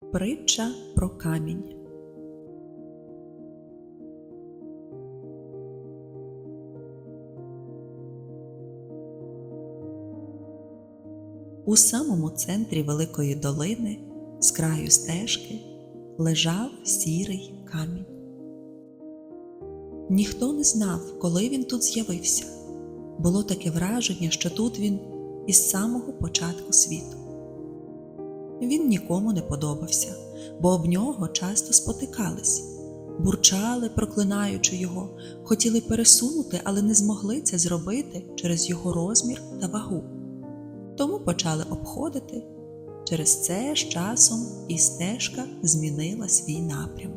Притча про камінь. У самому центрі великої долини, з краю стежки, лежав сірий камінь. Ніхто не знав, коли він тут з'явився. Було таке враження, що тут він із самого початку світу. Він нікому не подобався, бо об нього часто спотикались, бурчали, проклинаючи його, хотіли пересунути, але не змогли це зробити через його розмір та вагу. Тому почали обходити. Через це з часом і стежка змінила свій напрям.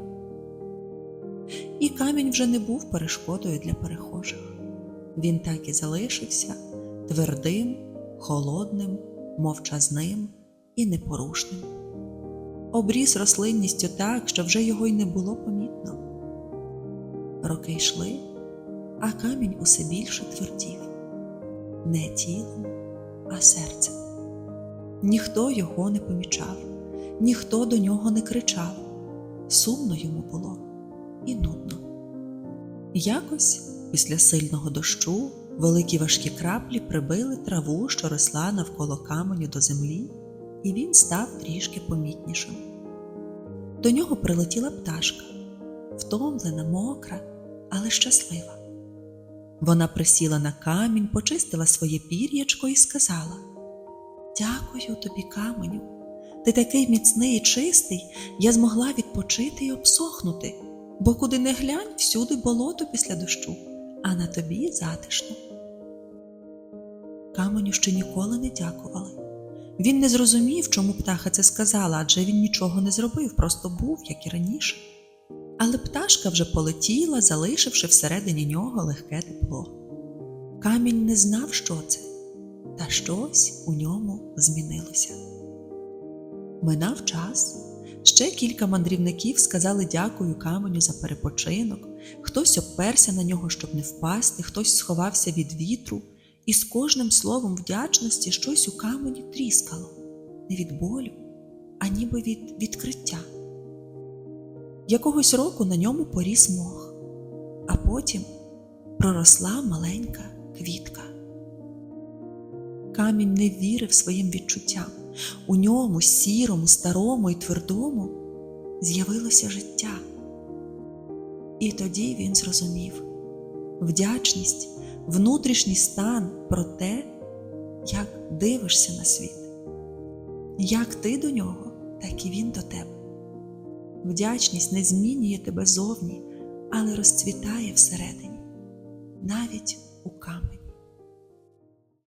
І камінь вже не був перешкодою для перехожих. Він так і залишився твердим, холодним, мовчазним і непорушним. Обріс рослинністю так, що вже його й не було помітно. Роки йшли, а камінь усе більше твердів не тілом, а серцем. Ніхто його не помічав, ніхто до нього не кричав. Сумно йому було і нудно. Якось після сильного дощу великі важкі краплі прибили траву, що росла навколо каменю до землі, і він став трішки помітнішим. До нього прилетіла пташка, втомлена, мокра, але щаслива. Вона присіла на камінь, почистила своє пір'ячко і сказала: Дякую тобі, каменю. Ти такий міцний і чистий, я змогла відпочити і обсохнути, бо куди не глянь, всюди болото після дощу, а на тобі затишно. Каменю ще ніколи не дякували. Він не зрозумів, чому птаха це сказала, адже він нічого не зробив, просто був, як і раніше. Але пташка вже полетіла, залишивши всередині нього легке тепло. Камінь не знав, що це, та щось у ньому змінилося. Минав час. Ще кілька мандрівників сказали дякую каменю за перепочинок, хтось обперся на нього, щоб не впасти, хтось сховався від вітру, і з кожним словом вдячності щось у камені тріскало не від болю, а ніби від відкриття. Якогось року на ньому поріс мох, а потім проросла маленька квітка. Камінь не вірив своїм відчуттям. У ньому, сірому, старому і твердому, з'явилося життя. І тоді він зрозумів вдячність, внутрішній стан про те, як дивишся на світ. Як ти до нього, так і він до тебе. Вдячність не змінює тебе зовні, але розцвітає всередині, навіть у камені.